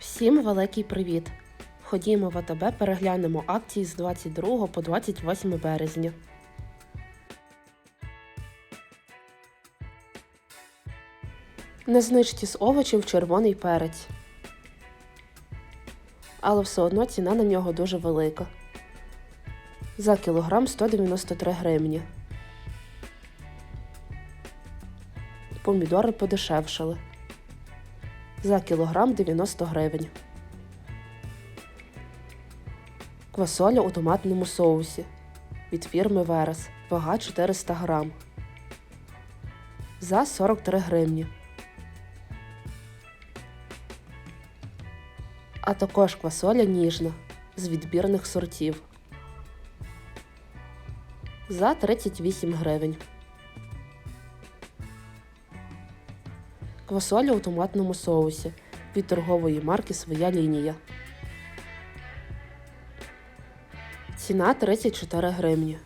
Всім великий привіт! Ходімо в АТБ переглянемо акції з 22 по 28 березня. На знижці з овочів червоний перець. Але все одно ціна на нього дуже велика. За кілограм 193 гривні. Помідори подешевшали. За кілограм 90 гривень. Квасоля у томатному соусі від фірми Верес. Вага 400 грам. За 43 гривні. А також квасоля ніжна з відбірних сортів. За 38 гривень. Квасоля у томатному соусі від торгової марки Своя лінія. Ціна 34 гривні.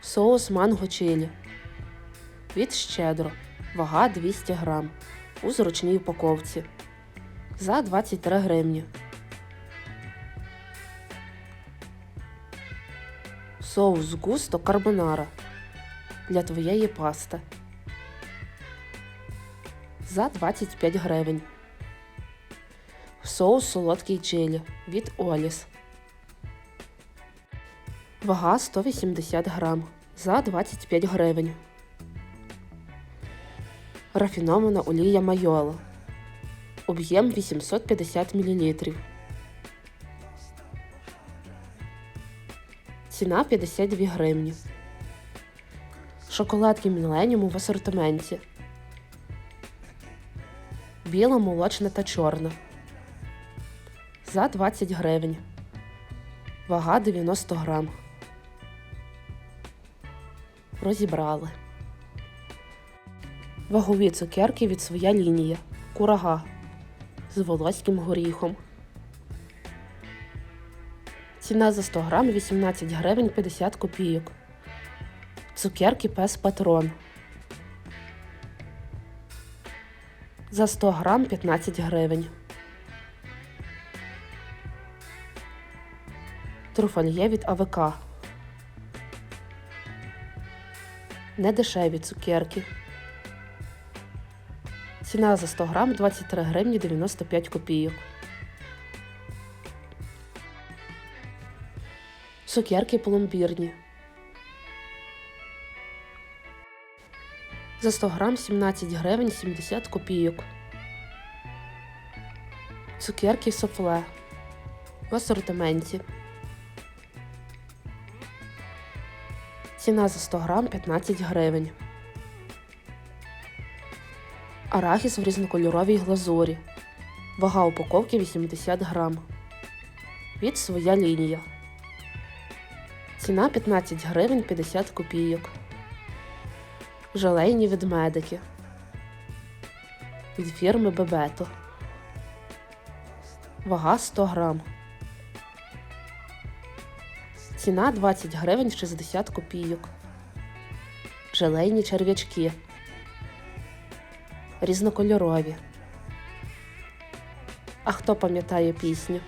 Соус манго чилі. Від щедро. Вага 200 грам. У зручній упаковці. За 23 гривні. Соус густо карбонара. Для твоєї пасти. За 25 гривень. Соус солодкий чилі від Оліс. Вага 180 грам за 25 гривень. Рафінована олія майола. Об'єм 850 мл. Ціна 52 гривні. Шоколадки Міленіум в асортименті. Біла, молочна та чорна. За 20 гривень. Вага 90 грам. Розібрали. Вагові цукерки від своя лінія. Курага з волоським горіхом. Ціна за 100 грам 18 гривень 50 копійок. Цукерки пес патрон. За 100 грам 15 гривень. Труфальє від АВК. Недешеві цукерки. Ціна за 100 грам 23 гривні 95 копійок. Цукерки пломбірні. За 100 грам 17 гривень 70 копійок. Цукерки софле. В асортименті. Ціна за 100 грам 15 гривень. Арахіс в різнокольоровій глазурі. Вага упаковки 80 грам. Від своя лінія. Ціна 15 гривень 50 копійок. Желейні ведмедики. Від фірми Бебето. Вага 100 грам. Ціна 20 гривень 60 копійок. Желейні черв'ячки. Різнокольорові. А хто пам'ятає пісню?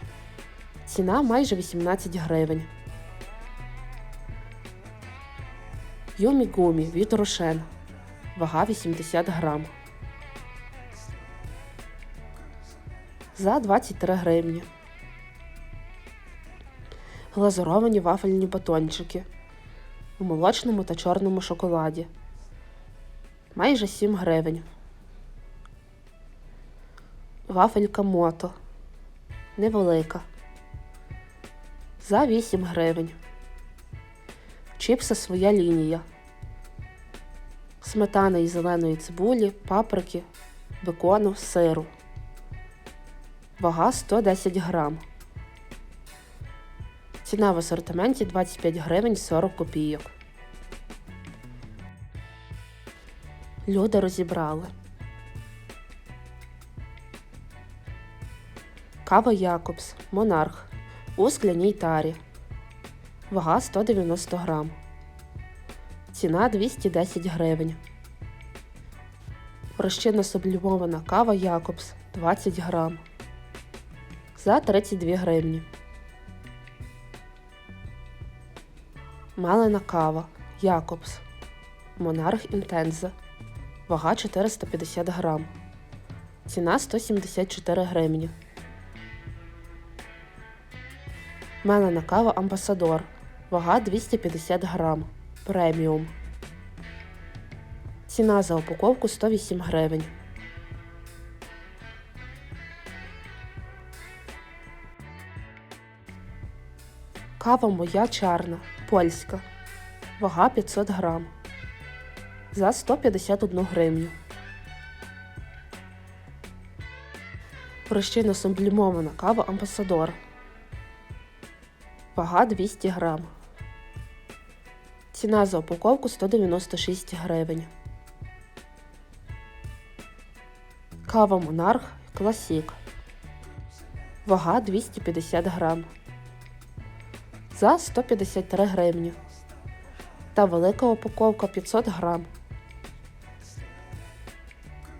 Ціна майже 18 гривень. Юмі гумі від Рошен. Вага 80 грам. За 23 гривні. Глазуровані вафельні батончики у молочному та чорному шоколаді. Майже 7 гривень. Вафелька мото. Невелика. За 8 гривень. Чіпси своя лінія. Сметана із зеленої цибулі, паприки, бекону, сиру. Вага 110 грам. Ціна в асортименті 25 гривень 40 копійок. Люди розібрали. Кава Якобс. Монарх. У скляній тарі. Вага 190 грам. Ціна 210 гривень. Розчинна сублімована кава Якобс 20 грам за 32 гривні. Мелена кава Якобс Монарх Інтенза. Вага 450 грам. Ціна 174 гривні. Мелена кава Амбасадор. Вага 250 грам. Преміум. Ціна за упаковку 108 гривень. Кава моя чарна. Польська. Вага 500 грам. За 151 гривню. Розчинно сублімована кава Амбасадор. Вага 200 грам. Ціна за упаковку 196 гривень. Кава Монарх Класік. Вага 250 грам. За 153 гривні. Та велика упаковка 500 грам.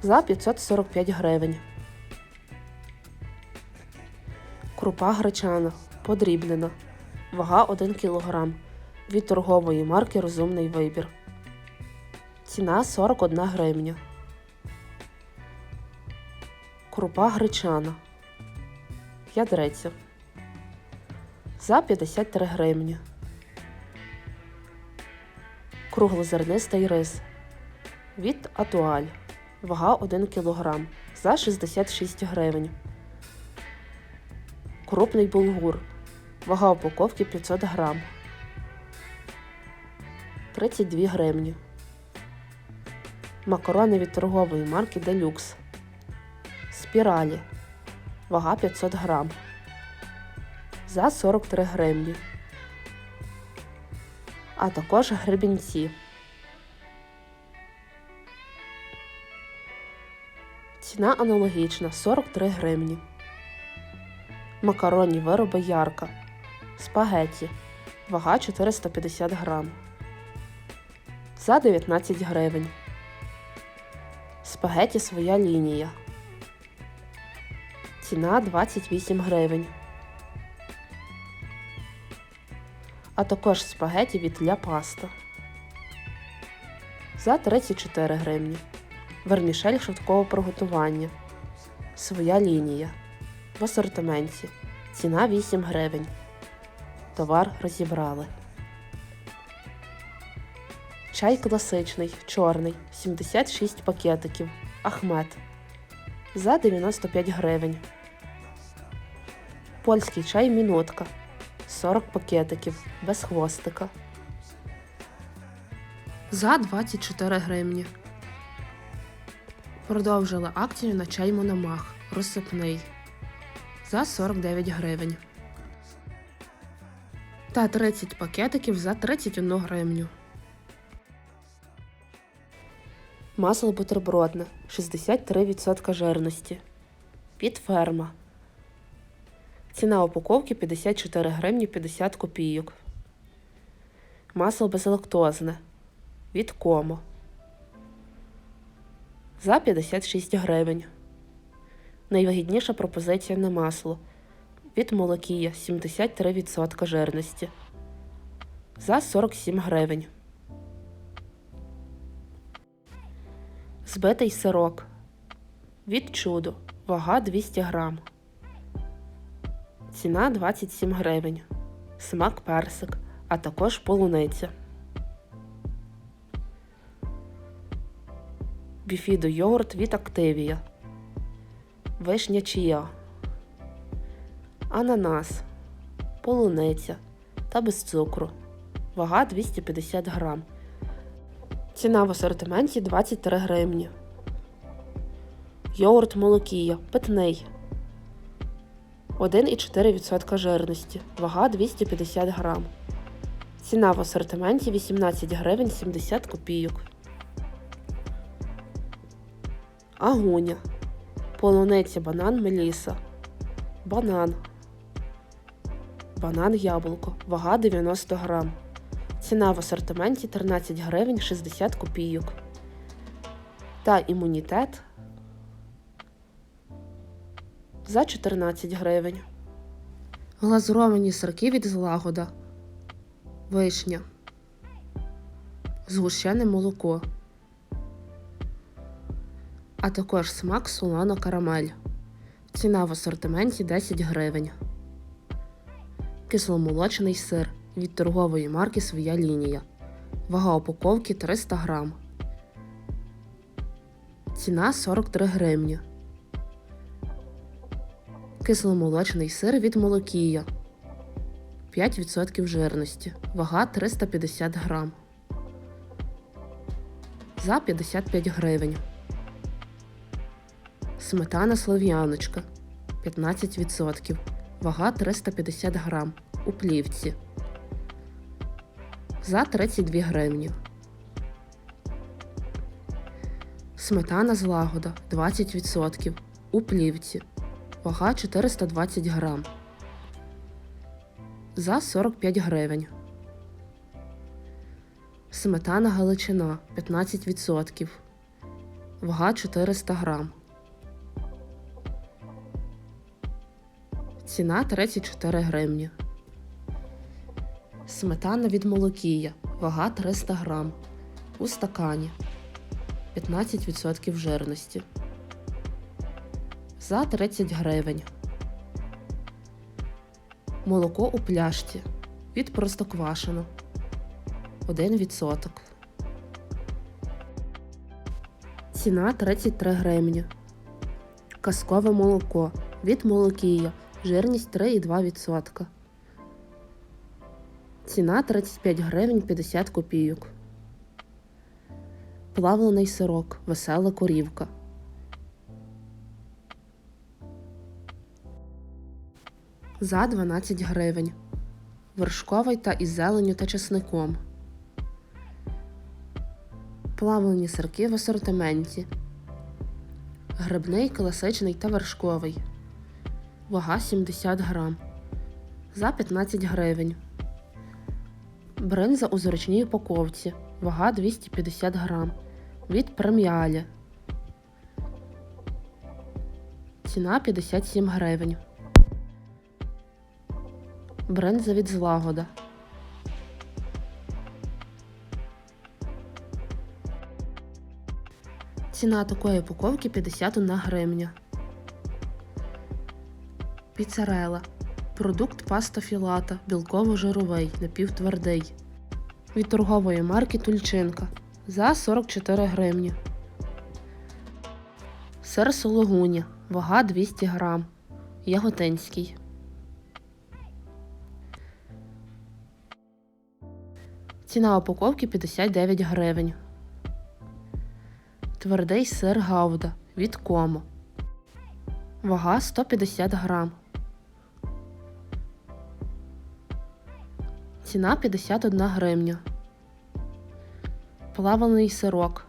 За 545 гривень. Крупа гречана. Подрібнена. Вага 1 кг. Від торгової марки Розумний вибір. Ціна 41 гривня. Крупа гречана. Ядреця. За 53 гривні. Круглозернистий рис. Від Атуаль. Вага 1 кг. За 66 гривень. Крупний булгур. Вага упаковки 500 грам. 32 гривні. Макарони від торгової марки Deluxe. Спіралі. Вага 500 грам. За 43 гривні. А також гребінці. Ціна аналогічна 43 гривні. Макаронні вироби ярка. Спагетті. Вага 450 грам. За 19 гривень. Спагеті своя лінія. Ціна 28 гривень. А також спагеті від Ля Паста. За 34 гривні. Вермішель швидкого приготування. Своя лінія. В асортименті. Ціна 8 гривень. Товар розібрали. Чай класичний, чорний, 76 пакетиків. Ахмет. За 95 гривень. Польський чай мінутка. 40 пакетиків. Без хвостика. За 24 гривні. Продовжили акцію на чай Мономах. Розсипний. За 49 гривень. Та 30 пакетиків за 31 гривню. Масло бутербродне 63% жирності. Підферма. Ціна упаковки 54 гривні 50 копійок. Масло безлактозне. Від комо. За 56 гривень. Найвигідніша пропозиція на масло. Від молокія 73% жирності. За 47 гривень. Збитий сирок. Від чудо. Вага 200 грам. Ціна 27 гривень. Смак персик, а також полуниця. Біфідо йогурт від Активія. Вишня чия. Ананас. Полуниця та без цукру. Вага 250 грам. Ціна в асортименті 23 гривні. Йогурт молокія. Питний. 1,4% жирності. Вага 250 грам. Ціна в асортименті 18 гривень 70 копійок. Агуня. Полуниця банан меліса. Банан. Банан яблуко. Вага 90 грам. Ціна в асортименті 13 гривень 60 копійок. та імунітет за 14 гривень. Глазуровані сирки від злагода. Вишня. Згущене молоко. А також смак солоно карамель. Ціна в асортименті 10 гривень. Кисломолочний сир від торгової марки Своя лінія. Вага упаковки 300 грам. Ціна 43 гривні. Кисломолочний сир від Молокія 5% жирності. Вага 350 грам. За 55 гривень. Сметана Слов'яночка 15%. Вага 350 грам. У плівці. За 32 гривні. Сметана злагода 20%. У плівці. Вага 420 грам. За 45 гривень. Сметана Галичина 15%. Вага 400 грам. Ціна 34 гривні. Сметана від Молокія. Вага 300 грам. У стакані. 15% жирності. За 30 гривень. Молоко у пляшці. Від простоквашино. 1%. Ціна 33 гривні. Казкове молоко. Від молокія. Жирність 3,2%. Ціна 35 гривень 50 копійок. Плавлений сирок. Весела корівка. За 12 гривень. Вершковий та із зеленю та чесником. Плавлені сирки в асортименті. Грибний, класичний та вершковий. Вага 70 грам. За 15 гривень. Бринза у зручній упаковці. Вага 250 грам. Від преміалі. Ціна 57 гривень. Бринза від злагода. Ціна такої упаковки 51 гривня. Піцерела. Продукт паста філата, білково-жировий, напівтвердий. Від торгової марки Тульчинка за 44 гривні. Сир сологуня. Вага 200 грам. Яготинський. Ціна упаковки 59 гривень. Твердий сир гауда від комо. Вага 150 грам. Ціна 51 гривня. Плаваний сирок.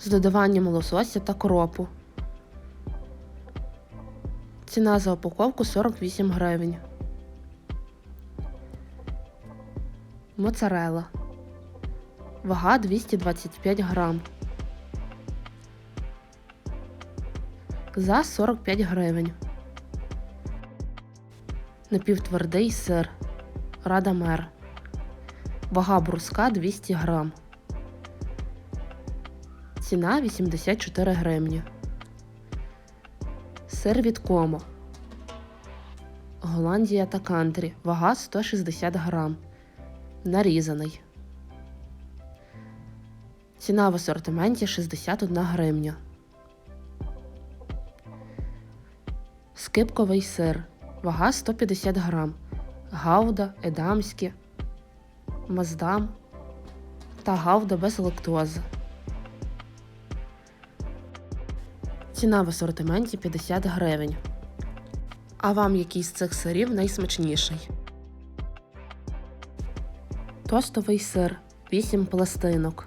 З додаванням лосося та кропу. Ціна за упаковку 48 гривень. Моцарела. Вага 225 грам. За 45 гривень. Напівтвердий сир. Радамер. Вага бруска 200 грам. Ціна 84 гривні. Сир від комо. Голландія та кантрі. Вага 160 грам. Нарізаний. Ціна в асортименті 61 гривня. Скипковий сир. Вага 150 грам. Гауда, едамське, маздам та гауда без лактози. Ціна в асортименті 50 гривень. А вам який з цих сирів найсмачніший? Тостовий сир 8 пластинок.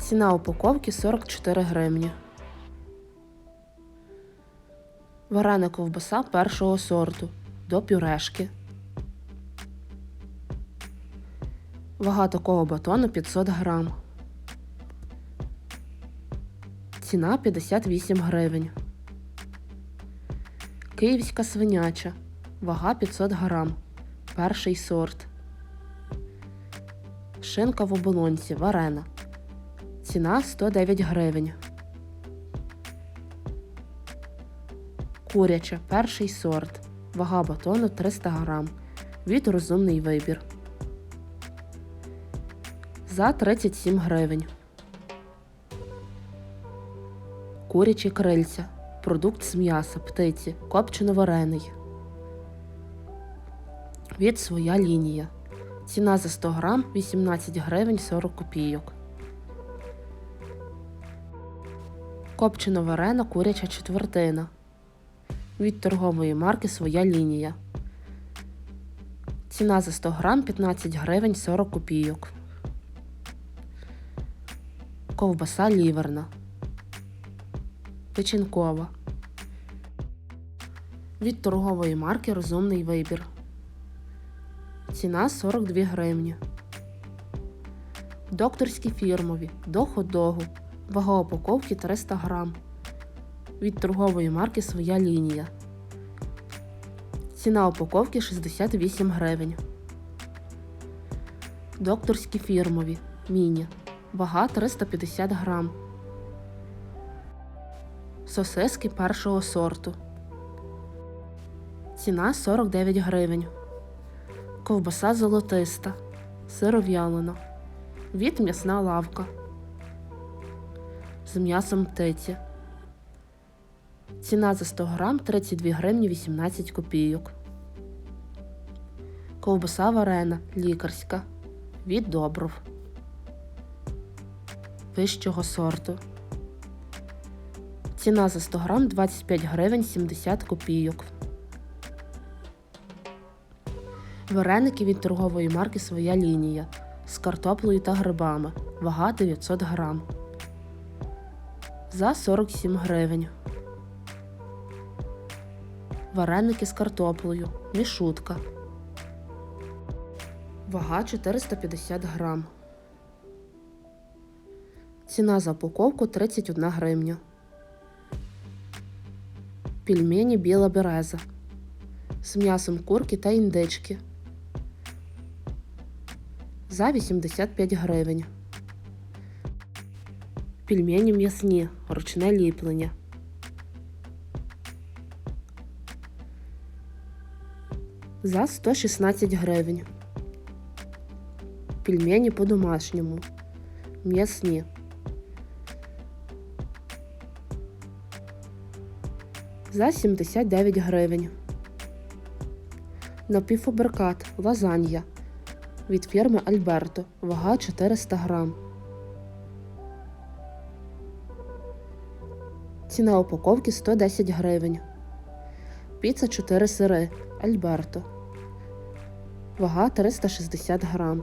Ціна упаковки 44 гривні. Варена ковбаса першого сорту до пюрешки. Вага такого батону 500 грам. Ціна 58 гривень. Київська свиняча. Вага 500 грам. Перший сорт. Шинка в оболонці. Варена. Ціна 109 гривень. Куряча. Перший сорт. Вага батону 300 грам. Від розумний вибір. За 37 гривень. Курячі крильця. Продукт з м'яса, птиці, копчено-варений. Від своя лінія. Ціна за 100 грам 18 гривень 40 копійок. Копчено-варена куряча четвертина. Від торгової марки своя лінія. Ціна за 100 грам 15 гривень 40 копійок. Ковбаса ліверна. Печінкова. Від торгової марки Розумний вибір. Ціна 42 гривні. Докторські фірмові до ходогу. Вага упаковки 300 грам. Від торгової марки своя лінія. Ціна упаковки 68 гривень. Докторські фірмові. Міні. Вага 350 грам. Сосиски першого сорту. Ціна 49 гривень. Ковбаса золотиста. Сиров'ялина. Від м'ясна лавка. З м'ясом птиці. Ціна за 100 грам 32 гривні 18 копійок. Ковбаса варена лікарська. Від добров. Вищого сорту. Ціна за 100 грам 25 гривень 70 копійок. Вареники від торгової марки Своя лінія з картоплею та грибами. Вага 900 грам. За 47 гривень. Вареники з картоплею. Мішутка. Вага 450 грам. Ціна за упаковку 31 гривня. Пельмені біла береза з м'ясом курки та індички за 85 гривень. Пельмені м'ясні, ручне ліплення. За 116 гривень. Пельмені по-домашньому. М'ясні. За 79 гривень. Напівфабрикат лазанья від фірми Альберто. Вага 400 грам. Ціна упаковки 110 гривень. Піца 4 сири Альберто. Вага 360 грам.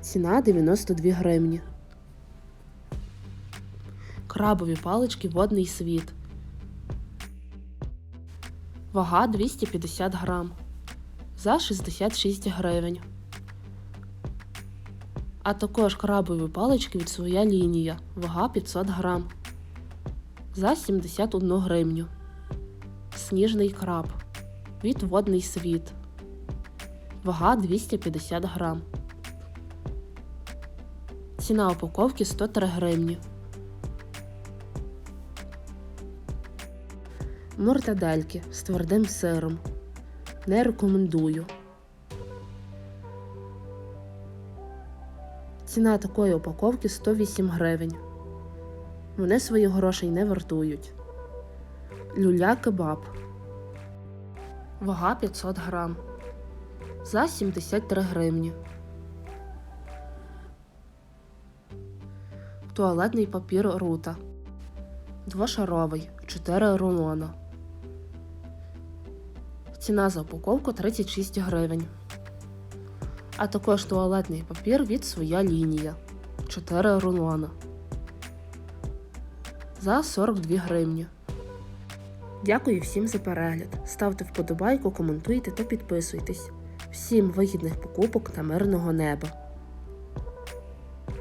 Ціна 92 гривні. Крабові палички водний світ. Вага 250 грам. За 66 гривень. А також крабові палички від своя лінія. Вага 500 грам. За 71 гривню. Сніжний краб. Від водний світ. Вага 250 грам. Ціна упаковки 103 гривні. Мортадельки з твердим сиром. Не рекомендую. Ціна такої упаковки 108 гривень. Вони своїх грошей не вартують. Люля кебаб. Вага 500 грам. За 73 гривні. Туалетний папір рута. Двошаровий. 4 рулона. Ціна за упаковку 36 гривень. А також туалетний папір від своя лінія 4 рулона. За 42 гривні. Дякую всім за перегляд. Ставте вподобайку, коментуйте та підписуйтесь. Всім вигідних покупок та мирного неба!